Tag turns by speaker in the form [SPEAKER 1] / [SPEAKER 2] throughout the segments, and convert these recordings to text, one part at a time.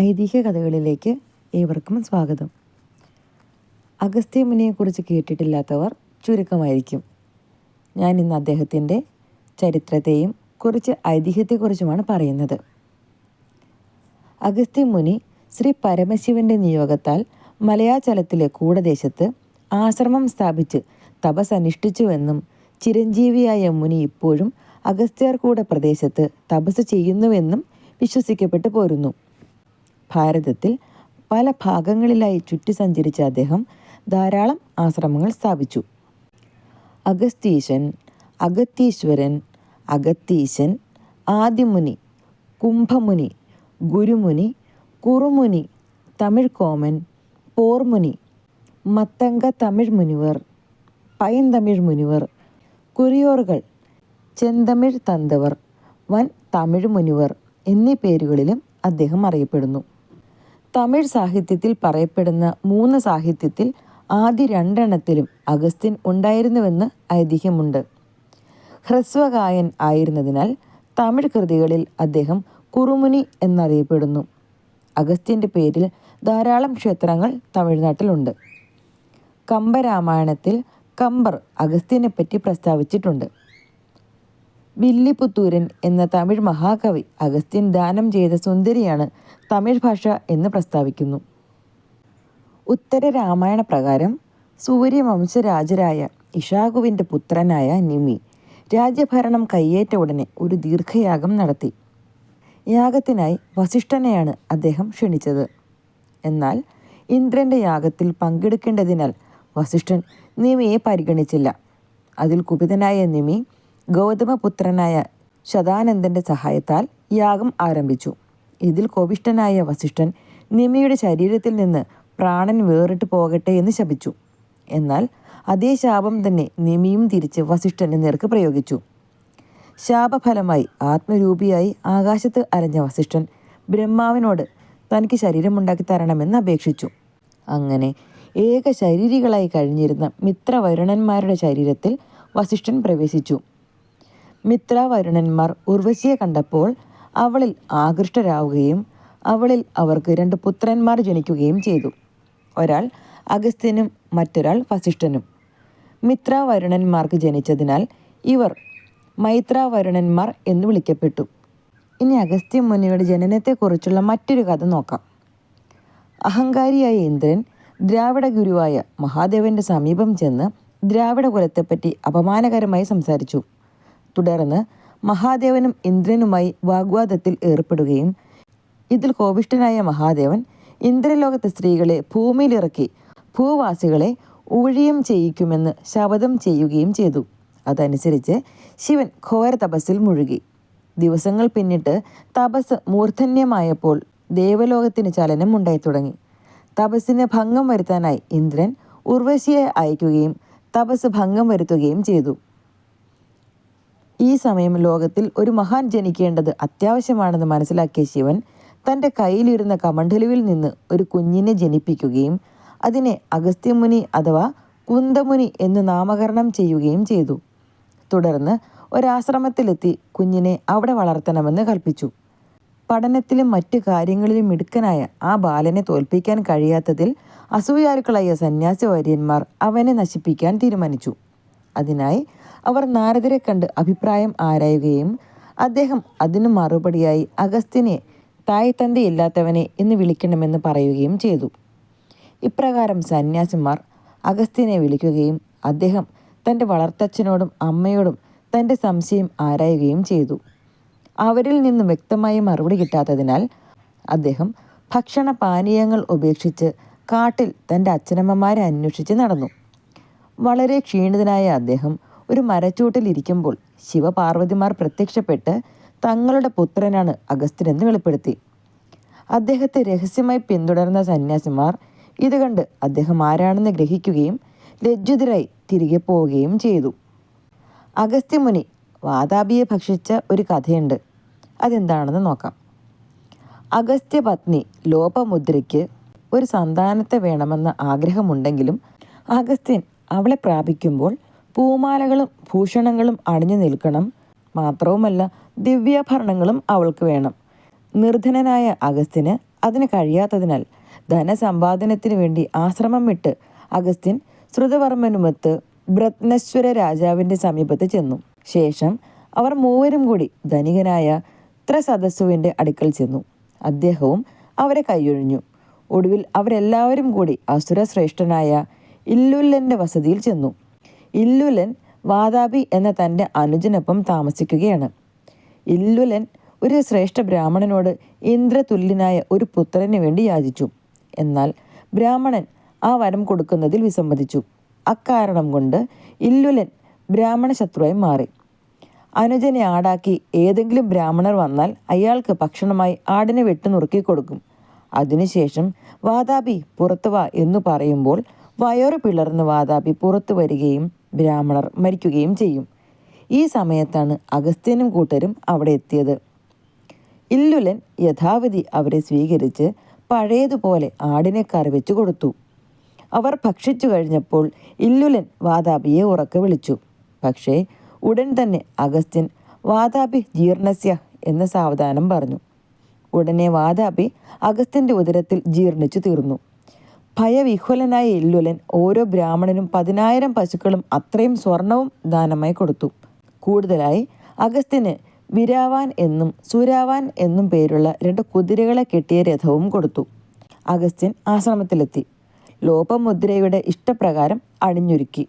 [SPEAKER 1] ഐതിഹ്യ കഥകളിലേക്ക് ഏവർക്കും സ്വാഗതം. അഗസ്ത്യ മുനിയെക്കുറിച്ച് കേട്ടിട്ടില്ലാത്തവർ ചുരുക്കമായിരിക്കും. ഞാൻ ഇന്ന് അദ്ദേഹത്തിന്റെ ചരിത്രത്തെയും കുറിച്ച് ഐതിഹ്യത്തെക്കുറിച്ചുമാണ് പറയുന്നത്. അഗസ്ത്യ മുനി ശ്രീ പരമശിവന്റെ നിയോഗത്താൽ മലയാചലത്തിലെ കൂടദേശത്ത് ആശ്രമം സ്ഥാപിച്ച് തപസ് അനുഷ്ഠിച്ചുവെന്നും ചിരഞ്ജീവിയായ മുനി ഇപ്പോഴും അഗസ്ത്യർകൂട പ്രദേശത്ത് തപസ് ചെയ്യുന്നുവെന്നും വിശ്വസിക്കപ്പെട്ടു പോരുന്നു. ഭാരതത്തിൽ പല ഭാഗങ്ങളിലായി ചുറ്റി സഞ്ചരിച്ച അദ്ദേഹം ധാരാളം ആശ്രമങ്ങൾ സ്ഥാപിച്ചു. അഗസ്തീശൻ അഗത്തീശ്വരൻ അഗത്തീശൻ ആദിമുനി കുംഭമുനി ഗുരുമുനി കുറുമുനി തമിഴ് കോമൻ പോർമുനി മത്തങ്ക തമിഴ് മുനിവർ പൈന്തമിഴ് മുനിവർ കുറിയോറുകൾ ചെന്തമിഴ് തന്തവർ വൻ തമിഴ് മുനിവർ എന്നീ പേരുകളിലും അദ്ദേഹം അറിയപ്പെടുന്നു. തമിഴ് സാഹിത്യത്തിൽ പറയപ്പെടുന്ന മൂന്ന് സാഹിത്യത്തിൽ ആദ്യ രണ്ടെണ്ണത്തിലും അഗസ്ത്യൻ ഉണ്ടായിരുന്നുവെന്ന് ഐതിഹ്യമുണ്ട്. ഹ്രസ്വകായൻ ആയിരുന്നതിനാൽ തമിഴ് കൃതികളിൽ അദ്ദേഹം കുറുമുനി എന്നറിയപ്പെടുന്നു. അഗസ്ത്യന്റെ പേരിൽ ധാരാളം ക്ഷേത്രങ്ങൾ തമിഴ്നാട്ടിലുണ്ട്. കമ്പരാമായണത്തിൽ കമ്പർ അഗസ്ത്യനെപ്പറ്റി പ്രസ്താവിച്ചിട്ടുണ്ട്. വില്ലിപുത്തൂരൻ എന്ന തമിഴ് മഹാകവി അഗസ്ത്യൻ ദാനം ചെയ്ത സുന്ദരിയാണ് തമിഴ് ഭാഷ എന്ന് പ്രസ്താവിക്കുന്നു. ഉത്തര രാമായണ പ്രകാരം സൂര്യവംശരാജരായ ഇഷാകുവിന്റെ പുത്രനായ നിമി രാജ്യഭരണം കയ്യേറ്റ ഉടനെ ഒരു ദീർഘയാഗം നടത്തി. യാഗത്തിനായി വസിഷ്ഠനെയാണ് അദ്ദേഹം ക്ഷണിച്ചത്. എന്നാൽ ഇന്ദ്രന്റെ യാഗത്തിൽ പങ്കെടുക്കേണ്ടതിനാൽ വസിഷ്ഠൻ നിമിയെ പരിഗണിച്ചില്ല. അതിൽ കുപിതനായ നിമി ഗൗതമപുത്രനായ ശതാനന്ദന്റെ സഹായത്താൽ യാഗം ആരംഭിച്ചു. ഇതിൽ കോപിഷ്ഠനായ വസിഷ്ഠൻ നിമിയുടെ ശരീരത്തിൽ നിന്ന് പ്രാണൻ വേറിട്ട് പോകട്ടെ എന്ന് ശപിച്ചു. എന്നാൽ അതേ ശാപം തന്നെ നിമിയും തിരിച്ച് വസിഷ്ഠന് നേർക്ക് പ്രയോഗിച്ചു. ശാപഫലമായി ആത്മരൂപിയായി ആകാശത്ത് അലഞ്ഞ വസിഷ്ഠൻ ബ്രഹ്മാവിനോട് തനിക്ക് ശരീരമുണ്ടാക്കി തരണമെന്ന് അപേക്ഷിച്ചു. അങ്ങനെ ഏക ശരീരികളായി കഴിഞ്ഞിരുന്ന മിത്രവരുണന്മാരുടെ ശരീരത്തിൽ വസിഷ്ഠൻ പ്രവേശിച്ചു. മിത്രവരുണന്മാർ ഉർവശിയെ കണ്ടപ്പോൾ അവളിൽ ആകൃഷ്ടരാവുകയും അവളിൽ അവർക്ക് രണ്ട് പുത്രന്മാർ ജനിക്കുകയും ചെയ്തു. ഒരാൾ അഗസ്ത്യനും മറ്റൊരാൾ വസിഷ്ഠനും. മിത്രാവരുണന്മാർക്ക് ജനിച്ചതിനാൽ ഇവർ മൈത്രാവരുണന്മാർ എന്ന് വിളിക്കപ്പെട്ടു. ഇനി അഗസ്ത്യ മുനിയുടെ ജനനത്തെക്കുറിച്ചുള്ള മറ്റൊരു കഥ നോക്കാം. അഹങ്കാരിയായ ഇന്ദ്രൻ ദ്രാവിഡ ഗുരുവായ മഹാദേവന്റെ സമീപം ചെന്ന് ദ്രാവിഡ കുലത്തെപ്പറ്റി അപമാനകരമായി സംസാരിച്ചു. തുടർന്ന് മഹാദേവനും ഇന്ദ്രനുമായി വാഗ്വാദത്തിൽ ഏർപ്പെടുകയും ഇതിൽ കോപിഷ്ഠനായ മഹാദേവൻ ഇന്ദ്രലോകത്തെ സ്ത്രീകളെ ഭൂമിയിലിറക്കി ഭൂവാസികളെ ഊഴിയം ചെയ്യിക്കുമെന്ന് ശപഥം ചെയ്യുകയും ചെയ്തു. അതനുസരിച്ച് ശിവൻ ഘോര തപസ്സിൽ മുഴുകി. ദിവസങ്ങൾ പിന്നിട്ട് തപസ് മൂർധന്യമായപ്പോൾ ദേവലോകത്തിന് ചലനം ഉണ്ടായി തുടങ്ങി. തപസ്സിന് ഭംഗം വരുത്താനായി ഇന്ദ്രൻ ഉർവശിയെ അയക്കുകയും തപസ് ഭംഗം വരുത്തുകയും ചെയ്തു. ഈ സമയം ലോകത്തിൽ ഒരു മഹാൻ ജനിക്കേണ്ടത് അത്യാവശ്യമാണെന്ന് മനസ്സിലാക്കിയ ശിവൻ തന്റെ കയ്യിലിരുന്ന കമണ്ഡലുവിൽ നിന്ന് ഒരു കുഞ്ഞിനെ ജനിപ്പിക്കുകയും അതിനെ അഗസ്ത്യമുനി അഥവാ കുന്തമുനി എന്ന് നാമകരണം ചെയ്യുകയും ചെയ്തു. തുടർന്ന് ഒരാശ്രമത്തിലെത്തി കുഞ്ഞിനെ അവിടെ വളർത്തണമെന്ന് കൽപ്പിച്ചു. പഠനത്തിലും മറ്റു കാര്യങ്ങളിലും മിടുക്കനായ ആ ബാലനെ തോൽപ്പിക്കാൻ കഴിയാത്തതിൽ അസൂയാലുക്കളായ സന്യാസിവര്യന്മാർ അവനെ നശിപ്പിക്കാൻ തീരുമാനിച്ചു. അതിനായി അവർ നാരദരെ കണ്ട് അഭിപ്രായം ആരായുകയും അദ്ദേഹം അതിനു മറുപടിയായി അഗസ്ത്യനെ തായ് തന്തയില്ലാത്തവനെ എന്ന് വിളിക്കണമെന്ന് പറയുകയും ചെയ്തു. ഇപ്രകാരം സന്യാസിമാർ അഗസ്ത്യനെ വിളിക്കുകയും അദ്ദേഹം തന്റെ വളർത്തച്ഛനോടും അമ്മയോടും തന്റെ സംശയം ആരായുകയും ചെയ്തു. അവരിൽ നിന്നും വ്യക്തമായി മറുപടി കിട്ടാത്തതിനാൽ അദ്ദേഹം ഭക്ഷണ പാനീയങ്ങൾ ഉപേക്ഷിച്ച് കാട്ടിൽ തന്റെ അച്ഛനമ്മമാരെ അന്വേഷിച്ച് നടന്നു. വളരെ ക്ഷീണിതനായ അദ്ദേഹം ഒരു മരച്ചൂട്ടിൽ ഇരിക്കുമ്പോൾ ശിവപാർവതിമാർ പ്രത്യക്ഷപ്പെട്ട് തങ്ങളുടെ പുത്രനാണ് അഗസ്ത്യനെന്ന് വെളിപ്പെടുത്തി. അദ്ദേഹത്തെ രഹസ്യമായി പിന്തുടർന്ന സന്യാസിമാർ ഇത് കണ്ട് അദ്ദേഹം ആരാണെന്ന് ഗ്രഹിക്കുകയും ലജ്ജിതരായി തിരികെ പോവുകയും ചെയ്തു. അഗസ്ത്യമുനി വാതാപിയെ ഭക്ഷിച്ച ഒരു കഥയുണ്ട്. അതെന്താണെന്ന് നോക്കാം. അഗസ്ത്യ പത്നി ലോപമുദ്രയ്ക്ക് ഒരു സന്താനത്തെ വേണമെന്ന ആഗ്രഹമുണ്ടെങ്കിലും അഗസ്ത്യൻ അവളെ പ്രാപിക്കുമ്പോൾ പൂമാലകളും ഭൂഷണങ്ങളും അണിഞ്ഞു നിൽക്കണം. മാത്രവുമല്ല ദിവ്യാഭരണങ്ങളും അവൾക്ക് വേണം. നിർധനനായ അഗസ്ത്യന് അതിന് കഴിയാത്തതിനാൽ ധനസമ്പാദനത്തിന് വേണ്ടി ആശ്രമം വിട്ട് അഗസ്ത്യൻ ശ്രുതവർമ്മനുമൊത്ത് ബ്രത്നശ്വര രാജാവിന്റെ സമീപത്ത് ചെന്നു. ശേഷം അവർ മൂവരും കൂടി ധനികനായ ത്രസദസ്സുവിന്റെ അടുക്കൽ ചെന്നു. അദ്ദേഹവും അവരെ കൈയൊഴിഞ്ഞു. ഒടുവിൽ അവരെല്ലാവരും കൂടി അസുരശ്രേഷ്ഠനായ ഇല്ലുല്ലന്റെ വസതിയിൽ ചെന്നു. ഇല്ലുലൻ വാതാപി എന്ന തന്റെ അനുജനൊപ്പം താമസിക്കുകയാണ്. ഇല്ലുലൻ ഒരു ശ്രേഷ്ഠ ബ്രാഹ്മണനോട് ഇന്ദ്രതുല്യനായ ഒരു പുത്രന് വേണ്ടി യാചിച്ചു. എന്നാൽ ബ്രാഹ്മണൻ ആ വരം കൊടുക്കുന്നതിൽ വിസമ്മതിച്ചു. അക്കാരണം കൊണ്ട് ഇല്ലുലൻ ബ്രാഹ്മണ ശത്രുവായി മാറി. അനുജനെ ആടാക്കി ഏതെങ്കിലും ബ്രാഹ്മണർ വന്നാൽ അയാൾക്ക് ഭക്ഷണമായി ആടിനെ വെട്ടു നുറുക്കി കൊടുക്കും. അതിനുശേഷം വാതാപി പുറത്തു വാ എന്നു പറയുമ്പോൾ വയറു പിളർന്ന് വാതാപി പുറത്തു വരികയും ബ്രാഹ്മണർ മരിക്കുകയും ചെയ്യും. ഈ സമയത്താണ് അഗസ്ത്യനും കൂട്ടരും അവിടെ എത്തിയത്. ഇല്ലുലൻ യഥാവിധി അവരെ സ്വീകരിച്ച് പഴയതുപോലെ ആടിനെ കറിവെച്ചു കൊടുത്തു. അവർ ഭക്ഷിച്ചു കഴിഞ്ഞപ്പോൾ ഇല്ലുലൻ വാതാപിയെ ഉറക്കെ വിളിച്ചു. പക്ഷേ ഉടൻ തന്നെ അഗസ്ത്യൻ വാതാപി ജീർണസ്യ എന്ന സാവധാനം പറഞ്ഞു. ഉടനെ വാതാപി അഗസ്ത്യന്റെ ഉദരത്തിൽ ജീർണിച്ചു തീർന്നു. ഭയവിഹ്വലനായ ഇല്ലുലൻ ഓരോ ബ്രാഹ്മണനും പതിനായിരം പശുക്കളും അത്രയും സ്വർണവും ദാനമായി കൊടുത്തു. കൂടുതലായി അഗസ്ത്യന് വിരാവാൻ എന്നും സുരാവാൻ എന്നും പേരുള്ള രണ്ട് കുതിരകളെ കെട്ടിയ രഥവും കൊടുത്തു. അഗസ്ത്യൻ ആശ്രമത്തിലെത്തി. ലോപമുദ്രയുടെ ഇഷ്ടപ്രകാരം അണിഞ്ഞൊരുക്കി.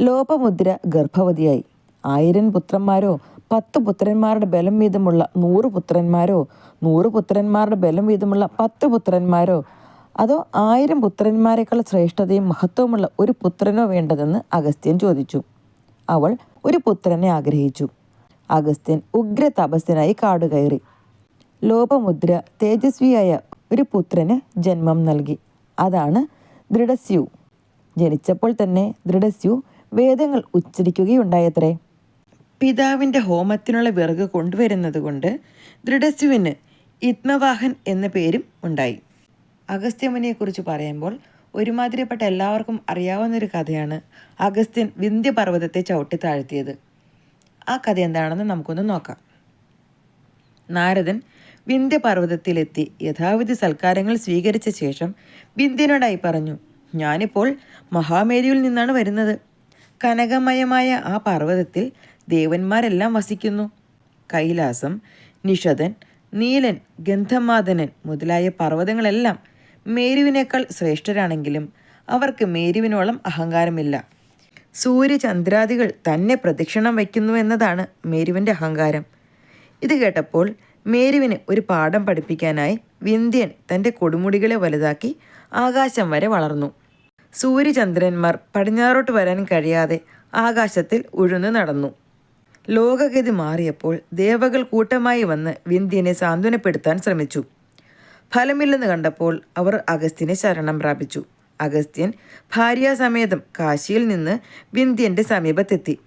[SPEAKER 1] ലോപമുദ്ര ഗർഭവതിയായി. ആയിരം പുത്രന്മാരോ പത്ത് പുത്രന്മാരുടെ ബലം വീതമുള്ള നൂറ് പുത്രന്മാരോ നൂറ് പുത്രന്മാരുടെ ബലം വീതമുള്ള പത്ത് പുത്രന്മാരോ അതോ ആയിരം പുത്രന്മാരെക്കാൾ ശ്രേഷ്ഠതയും മഹത്വമുള്ള ഒരു പുത്രനോ വേണ്ടതെന്ന് അഗസ്ത്യൻ ചോദിച്ചു. അവൾ ഒരു പുത്രനെ ആഗ്രഹിച്ചു. അഗസ്ത്യൻ ഉഗ്ര തപസ്സിനായി കാടുകയറി. ലോപമുദ്ര തേജസ്വിയായ ഒരു പുത്രന് ജന്മം നൽകി. അതാണ് ദൃഢസ്യു. ജനിച്ചപ്പോൾ തന്നെ ദൃഢസ്യു വേദങ്ങൾ ഉച്ചരിക്കുകയുണ്ടായത്രേ. പിതാവിന്റെ ഹോമത്തിനുള്ള വിറക് കൊണ്ടുവരുന്നത് കൊണ്ട് ദൃഢസ്യുവിന് ഇത്മവാഹൻ എന്ന പേരും ഉണ്ടായി. അഗസ്ത്യമുനിയെക്കുറിച്ച് പറയുമ്പോൾ ഒരുമാതിരിപ്പെട്ട എല്ലാവർക്കും അറിയാവുന്നൊരു കഥയാണ് അഗസ്ത്യൻ വിന്ധ്യപർവതത്തെ ചവിട്ടി താഴ്ത്തിയത് ആ കഥ എന്താണെന്ന് നമുക്കൊന്ന് നോക്കാം. നാരദൻ വിന്ധ്യപർവതത്തിലെത്തി യഥാവിധി സൽക്കാരങ്ങൾ സ്വീകരിച്ച ശേഷം വിന്ധ്യനോടായി പറഞ്ഞു ഞാനിപ്പോൾ മഹാമേരിയിൽ നിന്നാണ് വരുന്നത്. കനകമയമായ ആ പർവതത്തിൽ ദേവന്മാരെല്ലാം വസിക്കുന്നു. കൈലാസം നിഷധൻ നീലൻ ഗന്ധമാദനൻ മുതലായ പർവതങ്ങളെല്ലാം മേരുവിനേക്കാൾ ശ്രേഷ്ഠരാണെങ്കിലും അവർക്ക് മേരുവിനോളം അഹങ്കാരമില്ല. സൂര്യചന്ദ്രാദികൾ തന്നെ പ്രദക്ഷിണം വയ്ക്കുന്നു എന്നതാണ് മേരുവിന്റെ അഹങ്കാരം. ഇത് കേട്ടപ്പോൾ മേരുവിന് ഒരു പാഠം പഠിപ്പിക്കാനായി വിന്ധ്യൻ തന്റെ കൊടുമുടികളെ വലുതാക്കി ആകാശം വരെ വളർന്നു. സൂര്യചന്ദ്രന്മാർ പടിഞ്ഞാറോട്ട് വരാൻ കഴിയാതെ ആകാശത്തിൽ ഉഴുന്നു നടന്നു. ലോകഗതി മാറിയപ്പോൾ ദേവകൾ കൂട്ടമായി വന്ന് വിന്ധ്യനെ സാന്ത്വനപ്പെടുത്താൻ ശ്രമിച്ചു. ഫലമില്ലെന്ന് കണ്ടപ്പോൾ അവർ അഗസ്ത്യനെ ശരണം പ്രാപിച്ചു. അഗസ്ത്യൻ ഭാര്യാസമേതം കാശിയിൽ നിന്ന് വിന്ധ്യന്റെ സമീപത്തെത്തി.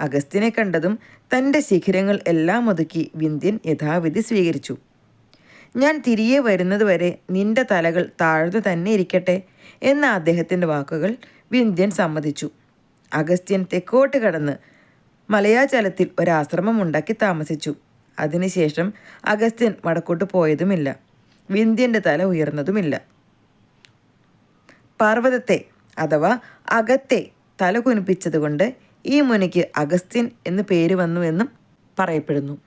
[SPEAKER 1] അഗസ്ത്യനെ കണ്ടതും തന്റെ ശിഖരങ്ങൾ എല്ലാം ഒതുക്കി വിന്ധ്യൻ യഥാവിധി സ്വീകരിച്ചു. ഞാൻ തിരികെ വരുന്നതുവരെ നിന്റെ തലകൾ താഴ്ന്നു തന്നെ ഇരിക്കട്ടെ എന്ന അദ്ദേഹത്തിന്റെ വാക്കുകൾ വിന്ധ്യൻ സമ്മതിച്ചു. അഗസ്ത്യൻ തെക്കോട്ട് കടന്ന് മലയാചലത്തിൽ ഒരാശ്രമം ഉണ്ടാക്കി താമസിച്ചു. അതിനുശേഷം അഗസ്ത്യൻ വടക്കോട്ട് പോയതുമില്ല. വിന്ധ്യന്റെ തല ഉയർന്നതുമില്ല. പർവതത്തെ അഥവാ അകത്തെ തല കുനിപ്പിച്ചതുകൊണ്ട് ഈ മുനിക്ക് അഗസ്ത്യൻ എന്ന് പേര് വന്നുവെന്നും പറയപ്പെടുന്നു.